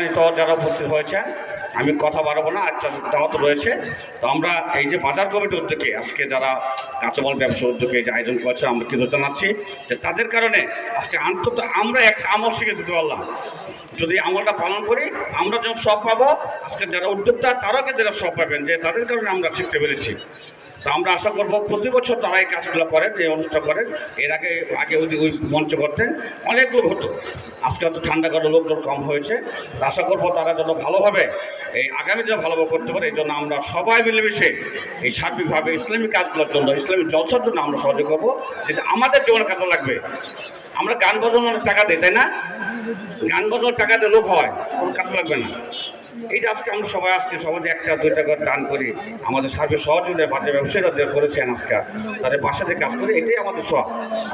সম্মানিত যারা উপস্থিত হয়েছেন, আমি কথা বাড়াবো না একটা দাওয়াত রয়েছে। তো আমরা এই যে বাজার কমিটির উদ্যোগে আজকে যারা কাঁচামাল ব্যবসা উদ্যোগে যে আয়োজন করেছে, আমরা কিন্তু জানাচ্ছি যে তাদের কারণে আজকে অন্তত আমরা একটা আমল শিখে দিতে পারলাম যদি আমলটা পালন করি, আমরা যখন সব পাবো, আজকে যারা উদ্যোক্তা, তারাও কিন্তু সব পাবেন, যে তাদের কারণে আমরা শিখতে পেরেছি। তো আমরা আশা করব প্রতি বছর তারা এই কাজগুলো করেন, এই অনুষ্ঠান করেন। এর আগে আগে ওই ওই মঞ্চ করতেন, অনেক লোক হতো। আজকে হয়তো ঠান্ডা কারণে লোকজন কম হয়েছে। আশা করব তারা যেন ভালোভাবে এই আগামী দিনে ভালোভাবে করতে পারে, এই জন্য আমরা সবাই মিলেমিশে এই সার্বিকভাবে ইসলামী কাজগুলোর জন্য ইসলামী জলসার জন্য আমরা সহযোগ করব, যেটা আমাদের জীবনে কাজে লাগবে। আমরা গান বাজানোর টাকা দিই, তাই না? গান বাজানোর টাকা লোক হয়, কোনো কাজ লাগবে না। এই যে আজকে আমরা সবাই আসছি সবাই একটা, দুইটা করে দান করি। আমাদের সার্বিক সহযোগিতা বাজার ব্যবসায়ীরা যে করেছেন আজকে, তাদের বাসাতে কাজ করে, এটাই আমাদের সব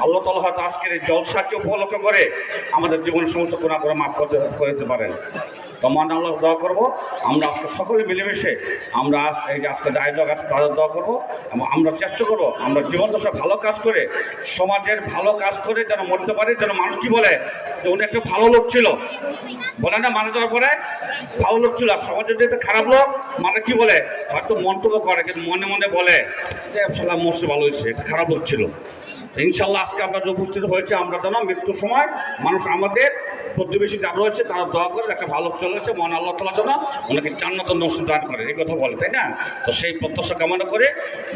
আল্লাহ তালা হয়তো আজকের এই জলসাকে উপলক্ষ করে আমাদের জীবনের সমস্ত কোনা করে মাফ করতে করে দিতে পারেন। মান আল্লাহ দোয়া করব। আমরা আজকে সকলে মিলেমিশে আমরা আজ এই যে আজকে আয়োজক আছে, তাদের দোয়া করব। এবং আমরা চেষ্টা করব, আমরা জীবন দশা ভালো কাজ করে, সমাজের ভালো কাজ করে যেন মরতে পারি, যেন মানুষ কি বলে, যে উনি একটা ভালো লোক ছিল। বলে না মানে দেওয়ার পরে ভালো লোক ছিল, আর সমাজের যে একটা খারাপ লোক মানে কি বলে, হয়তো মন্তব্য করে, কিন্তু মনে মনে বলে যে সালাম মস্ত ভালো হয়েছে, খারাপ লোক ছিল। ইনশাল্লাহ আজকে আমরা যে উপস্থিত হয়েছে, আমরা যেন মৃত্যুর সময় মানুষ আমাদের প্রতিবেশী যারা রয়েছে তারা দোয়া করে একটা ভালো চলেছে মন আল্লাহ তালা যেন ওনাকে জান্নাত নষ্ট দান করে এই কথা বলে তাই না তো সেই প্রত্যাশা কামনা করে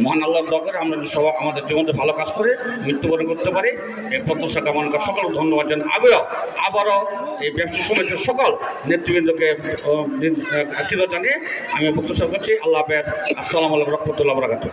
মহান আল্লাহ দোয়া করে আমরা সবাই আমাদের জীবনে ভালো কাজ করে মৃত্যুবরণ করতে পারি এই প্রত্যাশা কামনা করে সকল ধন্যবাদ জানাই আবারও আবারও এই ব্যবসা সমিতির সকল নেতৃবৃন্দকে আহ, জানিয়ে আমি প্রত্যাশা করছি আল্লাহ হাফেজ আসসালামু আলাইকুম রহমতুল্লাহ বরাকাতুহ